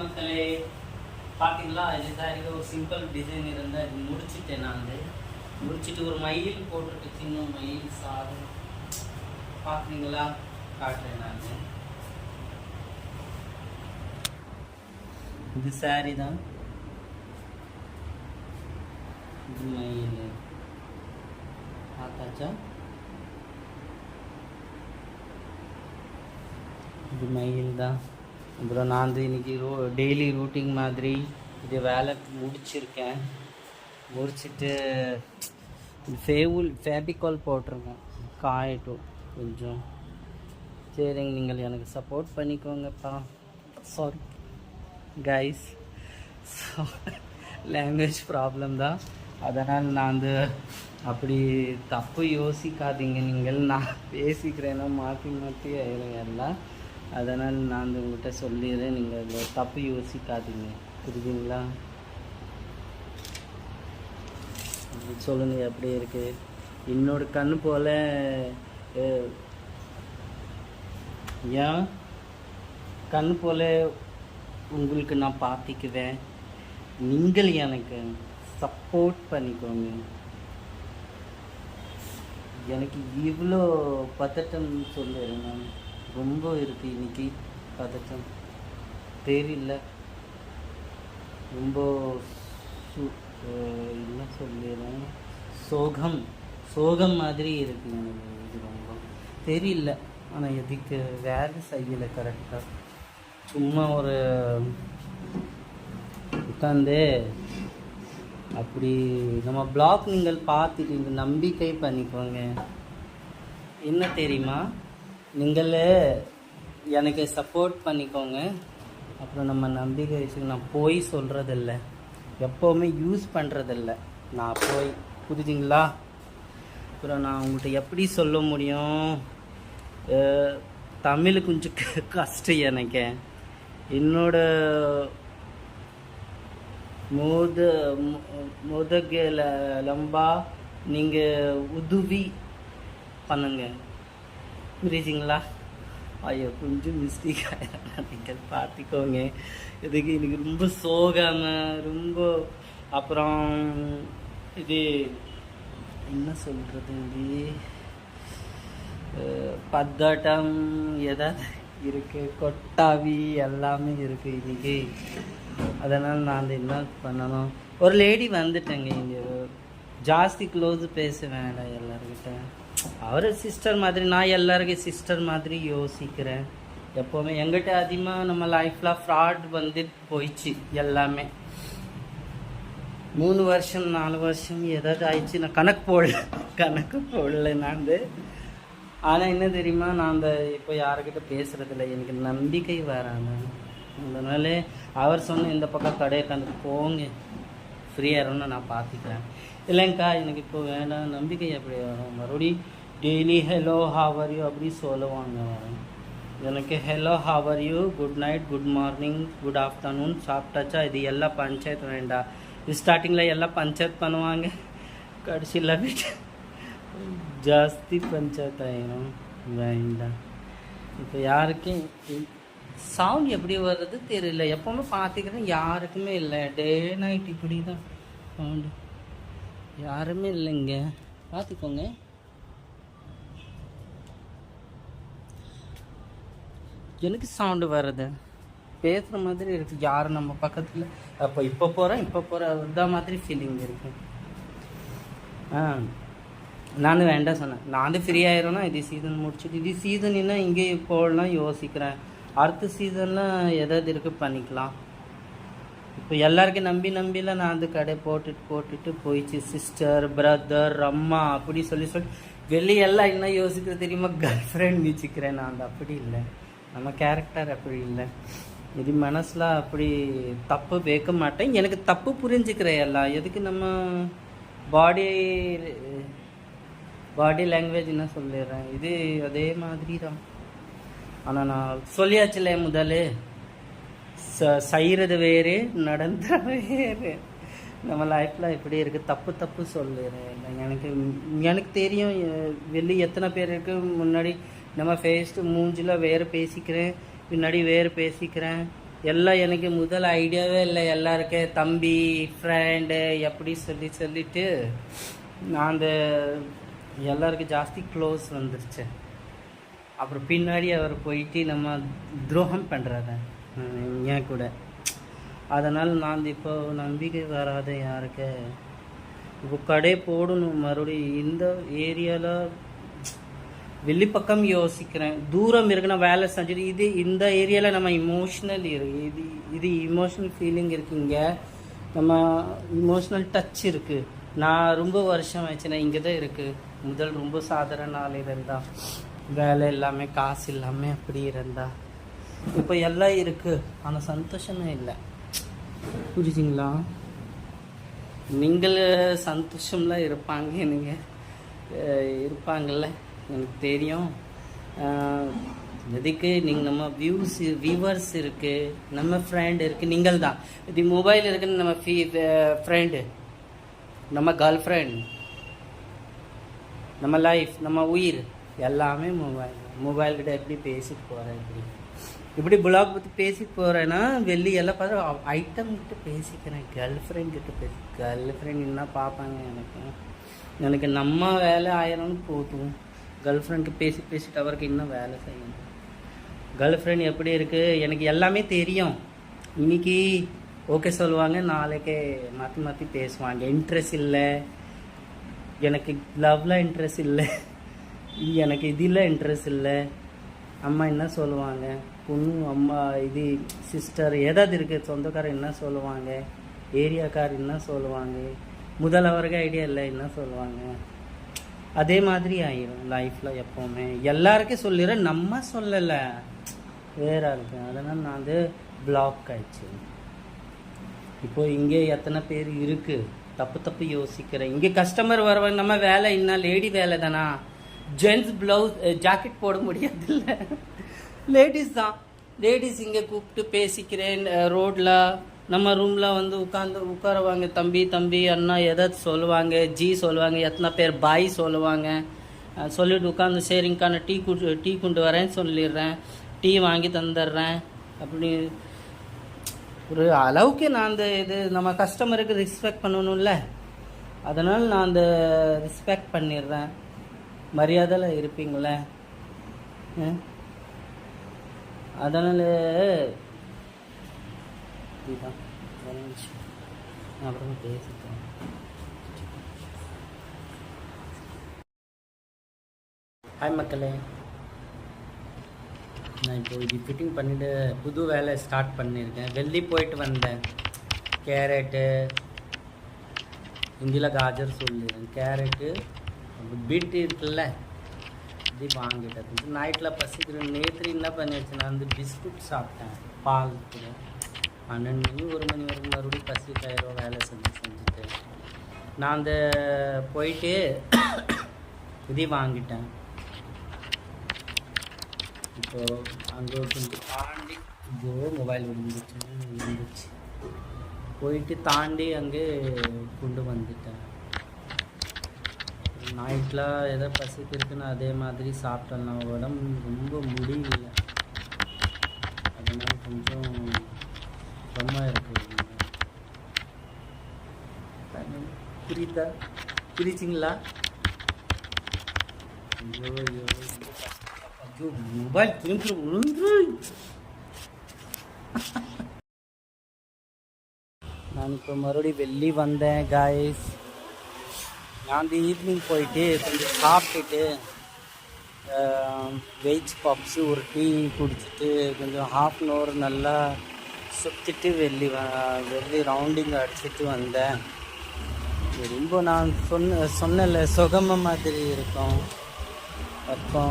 மக்களே பார்த்தீங்களா இது சாரிக்கு ஒரு சிம்பிள் டிசைன் இருந்தால் இது முடிச்சிட்டேன் நான். முடிச்சுட்டு முடிச்சிட்டு ஒரு மயில் போட்டுட்டு சின்ன மயில் சாதம். பார்க்குறீங்களா காட்டுறேன் நான். இது சாரி தான். இது மயில். பார்த்தாச்சா? இது மயில் தான். அப்புறம் நான் வந்து இன்னைக்கு ரூ டெய்லி ரூட்டிங் மாதிரி இது வேலை முடிச்சிருக்கேன். முடிச்சுட்டு ஃபேவுல் ஃபேபிகால் போட்டிருக்கேன் காயட்டும் கொஞ்சம். சரிங்க நீங்கள் எனக்கு support பண்ணிக்கோங்கப்பா. Sorry guys so language problem தான். அதனால் நான் வந்து அப்படி தப்பு யோசிக்காதீங்க. நீங்கள் நான் பேசிக்கிறேன்னா மாற்றி மாற்றி எல்லாம். அதனால் நான் வந்து உங்கள்கிட்ட சொல்லிடுறேன். நீங்கள் இந்த தப்பு யோசிக்காதீங்க. புரியுதுங்களா? சொல்லுங்கள் எப்படி இருக்குது என்னோட கண் போல் ஏன் கண் போல உங்களுக்கு நான் பார்த்திக்குவேன். நீங்கள் எனக்கு சப்போர்ட் பண்ணிக்கோங்க. எனக்கு இவ்வளோ பதட்டம் சொல்லுறேன் நான். ரொம்ப இருக்கு இன்னைக்கு பதட்டம். தெரியல ரொம்ப சு- என்ன சொல்லிடுறேன் சோகம். சோகம் மாதிரி இருக்கு எனக்கு இது ரொம்ப. தெரியல ஆனால் எதுக்கு? வேலை செய்யலை கரெக்டாக சும்மா ஒரு உட்காந்து அப்படி நம்ம பிளாக் நீங்கள் பார்த்துட்டு இந்த நம்பிக்கை பண்ணிக்கோங்க. என்ன தெரியுமா? நீங்கள் எனக்கு சப்போர்ட் பண்ணிக்கோங்க. அப்புறம் நம்ம நம்பிக்கை வச்சு நான் போய் சொல்கிறதில்ல எப்போவுமே யூஸ் பண்ணுறதில்ல நான் போய் புரிஞ்சுங்களா? அப்புறம் நான் உங்கள்கிட்ட எப்படி சொல்ல முடியும்? தமிழ் கொஞ்சம் கஷ்டம் எனக்கு. என்னோட மோத மோதகல லம்பா நீங்கள் உதவி பண்ணுங்கள் புரியுதுங்களா? ஐயோ கொஞ்சம் மிஸ்டேக் நீங்கள் பார்த்துக்கோங்க. இதுக்கு எனக்கு ரொம்ப சோகமாக ரொம்ப அப்புறம் இது என்ன சொல்கிறது இது பத்தாட்டம் ஏதாவது இருக்குது கொட்டாவி எல்லாமே இருக்குது இன்றைக்கி அதனால் நான் என்ன பண்ணணும்? ஒரு லேடி வந்துட்டேங்க இங்கே. ஜாஸ்தி க்ளோஸ் பேச வேண்டாம் எல்லாருக்கிட்ட அவர் சிஸ்டர் மாதிரி நான் எல்லாருக்கும் சிஸ்டர் மாதிரி யோசிக்கிறேன். எப்போவுமே எங்கிட்ட அதிகமாக நம்ம லைஃப்பில் ஃப்ராட் வந்து போயிடுச்சு எல்லாமே. மூணு வருஷம் நாலு வருஷம் ஏதாவது ஆயிடுச்சு நான் கணக்கு போடல. கணக்கு போடல நான். வந்து ஆனால் என்ன தெரியுமா நான் அந்த இப்போ யாருக்கிட்ட பேசுகிறதில்ல எனக்கு நம்பிக்கை வராங்க அதனால அவர் சொன்ன இந்த பக்கம் கடையை கண்டு போங்க. ஃப்ரீயாக இருக்கும்னு நான் பார்த்துக்கிறேன். இல்லைங்கக்கா எனக்கு இப்போ வேண்டாம் நம்பிக்கை எப்படி வரும் மறுபடி டெய்லி ஹலோ ஹாவர் யூ அப்படி சொல்லுவாங்க. வரும் எனக்கு hello how are you good night good morning good afternoon சாப்பிட்டாச்சா? இது எல்லாம் பஞ்சாயத்து வேண்டாம் இது ஸ்டார்டிங்கில் எல்லாம் பஞ்சாயத்து பண்ணுவாங்க. கடைசியில் ஜாஸ்தி பஞ்சாயத்து ஆயிரும். வேண்டாம் இப்போ யாருக்கும் சவுண்ட் எப்படி வர்றது தெரியல. எப்பவுமே பார்த்துக்கிறேன். யாருக்குமே இல்லை. டே நைட் இப்படி தான் சவுண்டு. யாருமே இல்லைங்க. பார்த்துக்கோங்க எனக்கு சவுண்டு வருது பேசுகிற மாதிரி இருக்கு. யார் நம்ம பக்கத்தில்? அப்போ இப்போ போகிறேன் இப்போ போகிற இந்த மாதிரி ஃபீலிங் இருக்கு. ஆ. நான் வேண்டாம் சொன்னேன். நான் வந்து ஃப்ரீ ஆயிரோன்னா இது சீசன் முடிச்சுட்டு இது சீசன் இன்னும் இங்கே போகலாம் யோசிக்கிறேன். அடுத்த சீசனில் எதாவது இருக்கு பண்ணிக்கலாம். இப்போ எல்லாருக்கும் நம்பி நம்பில நான் வந்து கடை போட்டுட்டு போட்டுட்டு போயிடுச்சு சிஸ்டர் பிரதர் அம்மா அப்படி சொல்லி சொல்லி. வெளியெல்லாம் என்ன யோசிக்கிறது தெரியுமா? கேர்ள் ஃப்ரெண்ட் வச்சுக்கிறேன் நான். அந்த அப்படி இல்லை. நம்ம கேரக்டர் அப்படி இல்லை. இது மனசில் அப்படி தப்பு வைக்க மாட்டேன். எனக்கு தப்பு புரிஞ்சுக்கிறேன் எல்லாம். எதுக்கு நம்ம பாடி பாடி லாங்குவேஜ் என்ன சொல்லிடுறேன்? இது அதே மாதிரி தான் ஆனால் நான் சொல்லியாச்சுல முதல்ல. ச- செய்கிறது வேறு நடந்த வேறு. நம்ம லைஃப்பில் இப்படி இருக்குது தப்பு தப்பு சொல்லுறேன். எனக்கு எனக்கு தெரியும் வெளி எத்தனை பேர் இருக்கு. முன்னாடி நம்ம ஃபேஸ்ட்டு மூஞ்சில் வேறு பேசிக்கிறேன். பின்னாடி வேறு பேசிக்கிறேன். எல்லாம் எனக்கு முதல் ஐடியாவே இல்லை. எல்லாருக்கே தம்பி ஃப்ரெண்டு எப்படி சொல்லி சொல்லிட்டு நான் அந்த எல்லாருக்கும் ஜாஸ்தி க்ளோஸ் வந்துருச்சு. அப்புறம் பின்னாடி அவர் போயிட்டு நம்ம துரோகம் பண்ணுறாரு ஏன் கூட? அதனால் நான் இப்போ நம்பிக்கை வராத யாருக்கு? இப்போ கடை போடணும் மறுபடியும் இந்த ஏரியாவில் வெளி பக்கம் யோசிக்கிறேன். தூரம் இருக்கு நான் வேலை செஞ்சுட்டு இது இந்த ஏரியாவில் நம்ம இமோஷ்னல் இருக்கு இது இது இமோஷ்னல் ஃபீலிங் இருக்குங்க. நம்ம இமோஷ்னல் டச் இருக்குது நான் ரொம்ப வருஷம் ஆச்சுன்னா இங்கே தான் இருக்குது முதல் ரொம்ப சாதாரண நாள் இருந்தால் வேலை இல்லாமல் காசு இல்லாமல் அப்படி இருந்தால் இப்போ எல்லாம் இருக்குது ஆனால் சந்தோஷமே இல்லை. புரிஞ்சுங்களா நீங்கள் சந்தோஷம்லாம் இருப்பாங்க எனக்கு அஹ் இருப்பாங்கல்ல. எனக்கு தெரியும். எதுக்கு நீங்கள் நம்ம வியூஸ் வியூவர்ஸ் இருக்குது நம்ம ஃப்ரெண்ட் இருக்குது நீங்கள் தான் இது மொபைல் இருக்குன்னு நம்ம ஃபீ ஃப்ரெண்டு நம்ம கேர்ள் ஃப்ரெண்ட் நம்ம லைஃப் நம்ம உயிர். எல்லாமே மொபைல் மொபைல் கிட்ட எப்படி பேசிட்டு போகிறேன் இப்படி இப்படி பிளாக் பற்றி பேசிட்டு போகிறேன்னா வெள்ளி எல்லாம் பார்த்தா ஐட்டம் கிட்ட பேசிக்கிறேன் கேர்ள் ஃப்ரெண்ட் கிட்ட பேசி கேர்ள் ஃப்ரெண்ட் என்ன பார்ப்பாங்க எனக்கு? எனக்கு நம்ம வேலை ஆயிரம்னு போதும். கேர்ள் ஃப்ரெண்டுக்கு பேசி பேசிட்டு அவருக்கு இன்னும் வேலை செய்யணும்? கேர்ள் ஃப்ரெண்ட் எப்படி இருக்குது எனக்கு எல்லாமே தெரியும். இன்னைக்கு ஓகே சொல்லுவாங்க நாளைக்கே மாற்றி மாற்றி பேசுவாங்க. இன்ட்ரெஸ்ட் இல்லை. எனக்கு லவ்ல இன்ட்ரெஸ்ட் இல்லை. எனக்கு இதில் இன்ட்ரெஸ்ட் இல்லை. அம்மா என்ன சொல்லுவாங்க? பொண்ணு அம்மா இது சிஸ்டர் ஏதாவது இருக்குது சொந்தக்காரர் என்ன சொல்லுவாங்க? ஏரியாக்கார் என்ன சொல்லுவாங்க? முதல்வர்கள் ஐடியா இல்லை என்ன சொல்லுவாங்க? அதே மாதிரி ஆயிரும் லைஃப்பில் எப்போவுமே. எல்லாருக்கும் சொல்லிடுறேன். நம்ம சொல்லலை. வேற இருக்கு. அதனால் நான் வந்து பிளாக் ஆயிடுச்சு. இப்போ இங்கே எத்தனை பேர் இருக்குது தப்பு தப்பு யோசிக்கிறேன். இங்கே கஸ்டமர் வருவாங்க. நம்ம வேலை என்ன? லேடி வேலை தானா ஜென்ஸ் ப்ளவுஸ் ஜாக்கெட் போட முடியாதுல்ல. லேடிஸ் தான். லேடிஸ் இங்கே கூப்பிட்டு பேசிக்கிறேன். ரோட்டில் நம்ம ரூமில் வந்து உட்காந்து உட்காருவாங்க. தம்பி தம்பி அண்ணா எதாவது சொல்லுவாங்க? ஜி சொல்லுவாங்க. எத்தனை பேர் பாய் சொல்லுவாங்க. சொல்லிட்டு உட்காந்து சரிங்கக்கா டீ குடி டீ கொண்டு வரேன்னு சொல்லிடுறேன். டீ வாங்கி தந்துடுறேன். அப்படி ஒரு அளவுக்கு நான் அந்த இது நம்ம கஸ்டமருக்கு ரெஸ்பெக்ட் பண்ணணும்ல. அதனால் நான் அந்த ரெஸ்பெக்ட் பண்ணிடுறேன். மரியாதையில் இருப்பீங்களே? அதனால் இதுதான். அப்புறம் நிமிஷம் அப்புறமா ஹாய் மக்களே. நான் இப்போ இது ஃபிட்டிங் பண்ணிட்டு புது வேலை ஸ்டார்ட் பண்ணியிருக்கேன். வெள்ளி போயிட்டு வந்தேன். கேரட்டு ஹிந்தியில் காஜர் சொல்லிடுறேன். கேரட்டு பீட் இருக்குல்ல? இது வாங்கிட்டது நைட்டில் பசிக்கிறேன் நேற்று என்ன பண்ணிடுச்சு நான் வந்து பிஸ்குட் சாப்பிட்டேன். பால் கூட. பன்னெண்டு மணி ஒரு மணி வரைக்கும் மறுபடியும் பசி தயிரோ வேலை செஞ்சு செஞ்சுட்டு. நான் அந்த போயிட்டு இது வாங்கிட்டேன். இப்போ அங்கே கொஞ்சம் தாண்டி இதோ மொபைல் விழுந்துச்சு விழுந்துச்சு போயிட்டு தாண்டி அங்கே கொண்டு வந்துட்டேன். நைட்லாம் எதோ பசிக்கு இருக்குன்னு அதே மாதிரி சாப்பிட்டேன். உடம்பு ரொம்ப முடியல. அதனால் கொஞ்சம் ரொம்ப இருக்குது புரியுதா? புரிச்சிங்களா ஐயோ ஐயோ ஐயோ. மொபைல் திரும்ப விழுந்து. நான் இப்போ மறுபடியும் வெளியே வந்தேன் காய்ஸ் நான் வந்து ஈவினிங் போயிட்டு கொஞ்சம் சாப்பிட்டுட்டு வெஜ் பப்ஸு ஒரு டீ குடிச்சிட்டு கொஞ்சம் ஹாஃப் அன் ஹவர் நல்லா சுற்றிட்டு வெள்ளி வ- ரவுண்டிங் அடிச்சிட்டு வந்தேன். ரொம்ப நான் சொன்ன சொன்னல சுகம மாதிரி இருக்கும். அப்போ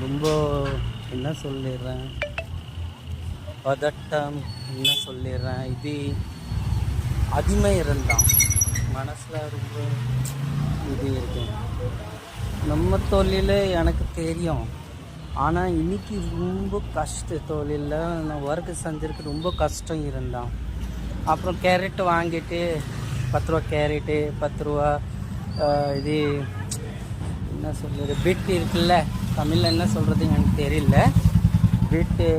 ரொம்ப என்ன சொல்லிடுறேன்? பதட்டம் என்ன சொல்லிடுறேன்? இது அதிமை இருந்தான். மனசில் ரொம்ப இது இருக்கும் நம்ம தொழில் எனக்கு தெரியும். ஆனால் இன்னைக்கு ரொம்ப கஷ்ட தொழிலில் நான் ஒர்க்கு செஞ்சுருக்கு ரொம்ப கஷ்டம் இருந்தான். அப்புறம் கேரட் வாங்கிட்டு பத்து ரூபா கேரட்டு பத்து ரூபா இது என்ன சொல்கிறது பிட் இருக்குல்ல தமிழில் என்ன சொல்கிறது எனக்கு தெரியல. பிட்டு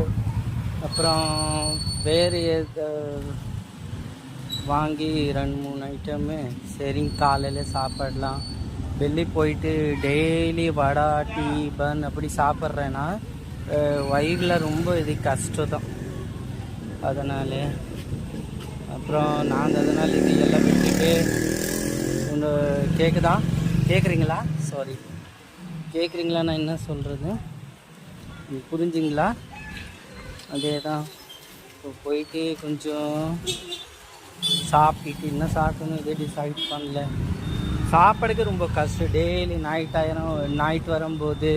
அப்புறம் வேறு எது வாங்கி ரெண்டு மூணு ஐட்டமு சரிங்க காலையில் சாப்பிடலாம். வெளியே போயிட்டு டெய்லி வடை டீ பன் அப்படி சாப்பிட்றேன்னா வயிறில் ரொம்ப இது கஷ்டம் தான் அதனால் அப்புறம் நான் அதனால் இது எல்லாம் விட்டுட்டு ஒன்று கேட்குதா கேட்குறீங்களா சாரி கேட்குறீங்களா நான் என்ன சொல்கிறது புரிஞ்சுங்களா? அதே தான் இப்போ போயிட்டு கொஞ்சம் சாப்பிட்டுட்டு என்ன சாப்பிடணும் இதே டிசைட் பண்ணல. சாப்பாடுக்கு ரொம்ப கஷ்டம். டெய்லி நைட் ஆயிரும். நைட் வரும்போது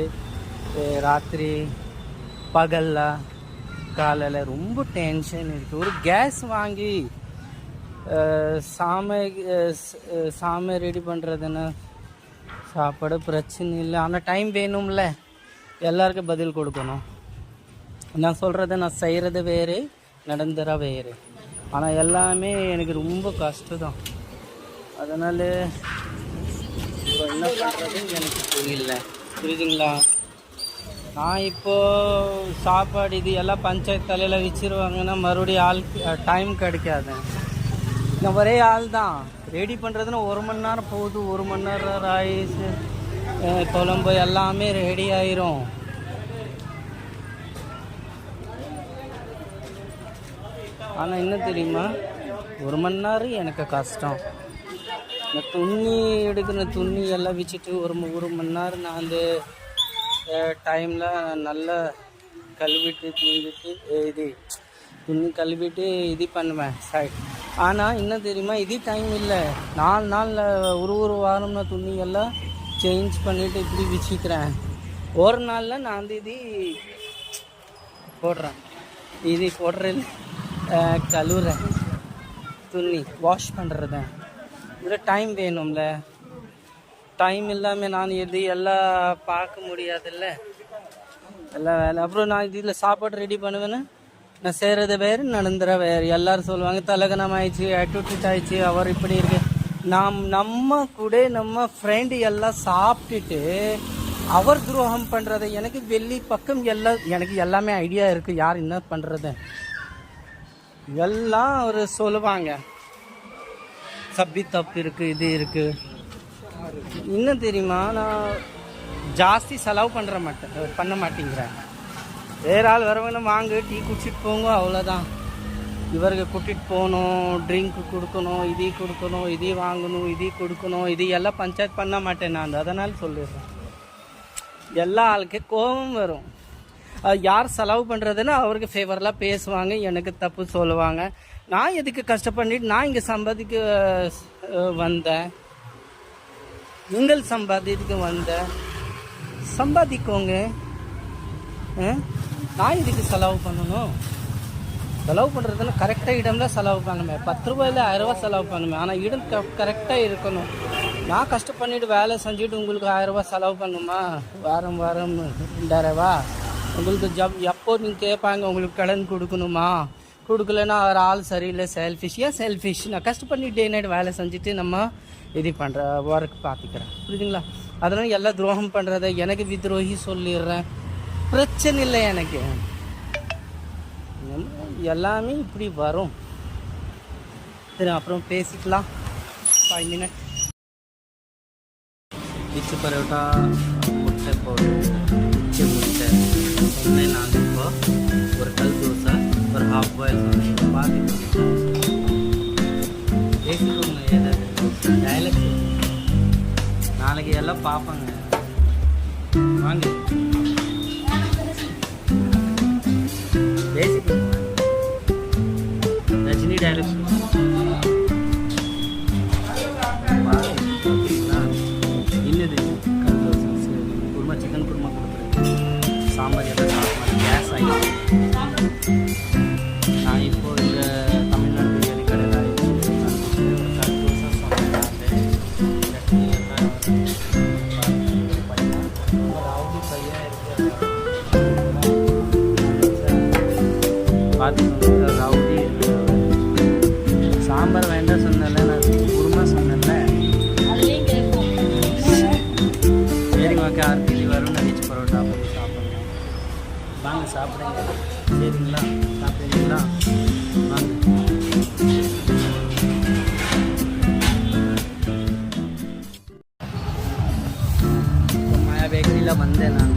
ராத்திரி பகல்ல காலையில் ரொம்ப டென்ஷன் இருக்குது ஒரு கேஸ் வாங்கி சாமை சாமை ரெடி பண்ணுறதுன்னா சாப்பாடு பிரச்சனை இல்லை. ஆனால் டைம் வேணும்ல. எல்லாருக்கும் பதில் கொடுக்கணும். நான் சொல்கிறத நான் செய்கிறது வேறு நடந்துற வேறு. ஆனால் எல்லாமே எனக்கு ரொம்ப கஷ்டம் தான் அதனால் இப்போ என்ன பண்ணுறதுன்னு எனக்கு புரியல. புரியுதுங்களா? நான் இப்போது சாப்பாடு இது எல்லாம் பஞ்சாயத்து தலையில் வச்சிருவாங்கன்னா மறுபடியும் ஆள் டைம் கிடைக்காது. நான் ஒரே ஆள் தான் ரெடி பண்ணுறதுன்னா ஒரு மணி நேரம் போகுது. ஒரு மணி நேரம் ரைஸ் குழம்பு எல்லாமே ரெடி ஆயிரும். ஆனால் என்ன தெரியுமா? ஒரு மணி நேரம் எனக்கு கஷ்டம். இந்த துணி எடுக்கிற துணி எல்லாம் வச்சுட்டு ஒரு ஒரு மணி நேரம் நான் அந்த டைமில் நல்லா கழுவிட்டு துணிவிட்டு இது துணி கழுவிட்டு இது பண்ணுவேன். சைட் ஆனால் என்ன தெரியுமா? இது டைம் இல்லை. நாலு நாளில் ஒரு ஒரு வாரம் நான் துணி எல்லாம் சேஞ்ச் பண்ணிவிட்டு இப்படி வச்சுக்கிறேன். ஒரு நாளில் நான் அந்த இது போடுறேன். இது போடுறேன். கழுவுற துணி வாஷ் பண்ணுறது இதில் டைம் வேணும்ல. டைம் இல்லாமல் நான் இது எல்லாம் பார்க்க முடியாதுல்ல. எல்லா வேலை. அப்புறம் நான் இதில் சாப்பாடு ரெடி பண்ணுவேன்னு நான் செய்கிறது வேறு நடந்துற வேறு. எல்லாரும் சொல்லுவாங்க தலகணம் ஆயிடுச்சு ஆட்டிடியூட் ஆயிடுச்சு அவர் இப்படி இருக்கு. நாம் நம்ம கூட நம்ம ஃப்ரெண்டு எல்லாம் சாப்பிட்டுட்டு அவர் துரோகம் பண்ணுறது எனக்கு வெள்ளி பக்கம் எல்லாம் எனக்கு எல்லாமே ஐடியா இருக்குது யார் என்ன பண்ணுறது எல்லாம் அவர் சொல்லுவாங்க. சப்பி தப்பு இருக்குது இது இருக்குது இன்னும் தெரியுமா? நான் ஜாஸ்தி செலவு பண்ணுற மாட்டேன் பண்ண மாட்டேங்கிறேன். வேற ஆள் வரவங்க வாங்க டீ குடிச்சிட்டு போங்க அவ்வளோதான் இவருக்கு கூட்டிகிட்டு போகணும் ட்ரிங்க் கொடுக்கணும் இது கொடுக்கணும் இது வாங்கணும் இது கொடுக்கணும் இது எல்லாம் பஞ்சாயத்து பண்ண மாட்டேன் நான். அதனால் சொல்லிடுறேன். எல்லா ஆளுக்கு கோபம் வரும். யார் செலவு பண்ணுறதுன்னு அவருக்கு ஃபேவரெலாம் பேசுவாங்க எனக்கு தப்பு சொல்லுவாங்க. நான் எதுக்கு கஷ்டப்பட்டு நான் இங்கே சம்பாதிக்க வந்தேன்? நீங்கள் சம்பாதிக்க வந்தேன் சம்பாதிக்கோங்க. நான் இதுக்கு செலவு பண்ணணும்? செலவு பண்ணுறதுன்னா கரெக்டாக இடம்ல செலவு பண்ணுவேன் பத்து ரூபாயில் ஆயிரரூவா செலவு பண்ணுவேன் ஆனால் இடம் க கரெக்டாக இருக்கணும். நான் கஷ்டப்பண்ணிட்டு வேலை செஞ்சுட்டு உங்களுக்கு ஆயிரரூவா செலவு பண்ணுமா? வாரம் வாரம் ரெண்டாயிரம் உங்களுக்கு ஜப் எப்போ நீங்கள் கேட்பாங்க உங்களுக்கு கடன் கொடுக்கணுமா? கொடுக்கலன்னா அவர் ஆள் சரியில்லை செல்ஃபிஷ் ஏன் செல்ஃபிஷ் நான் கஷ்டப்பட்டு டே நைட் வேலை செஞ்சுட்டு நம்ம இது பண்ணுற ஒர்க் பார்த்துக்கிறேன் புரியுதுங்களா? அதனால் எல்லாம் துரோகம் பண்ணுறத எனக்கு வித்ரோகி சொல்லிடுறேன். பிரச்சனை இல்லை எனக்கு. எல்லாமே இப்படி வரும். சரி அப்புறம் பேசிக்கலாம். ஃபைவ் மினிட் இச்சு பரோட்டா முட்டை போடு. சொன்னேன் நான் இப்போ ஒரு கல் தோசை ஒரு ஹாஃப் பாயில் சொன்னேன் பார்த்துக்கோங்க பேசிக்கோங்க ஏதாவது டைலாக் நாளைக்கு எல்லாம் பார்ப்பாங்க வாங்க பேசிக்கோங்க ரஜினி டைலாக் சாப்பிடலாம் காலையில் வந்தேன் நான்.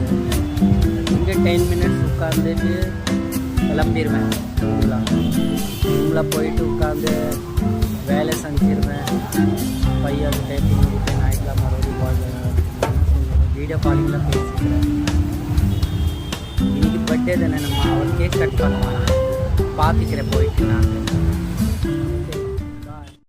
இங்கே டென் மினிட்ஸ் உட்காந்துட்டு கிளம்பிடுவேன் ரூமில் ரூமில் போயிட்டு உட்காந்து வேலை செஞ்சிருவேன். பையன் டைப்பிங் முடிப்பேன் நைட்டில் மறுபடியும் வீடியோ காலிங்கில் பேசிக்கிறேன். இன்னைக்கு பர்த்டே தானே நம்ம? அவர் கேக் கட் பண்ணுவான்? பார்த்துக்கிறேன் போயிட்டு நான்.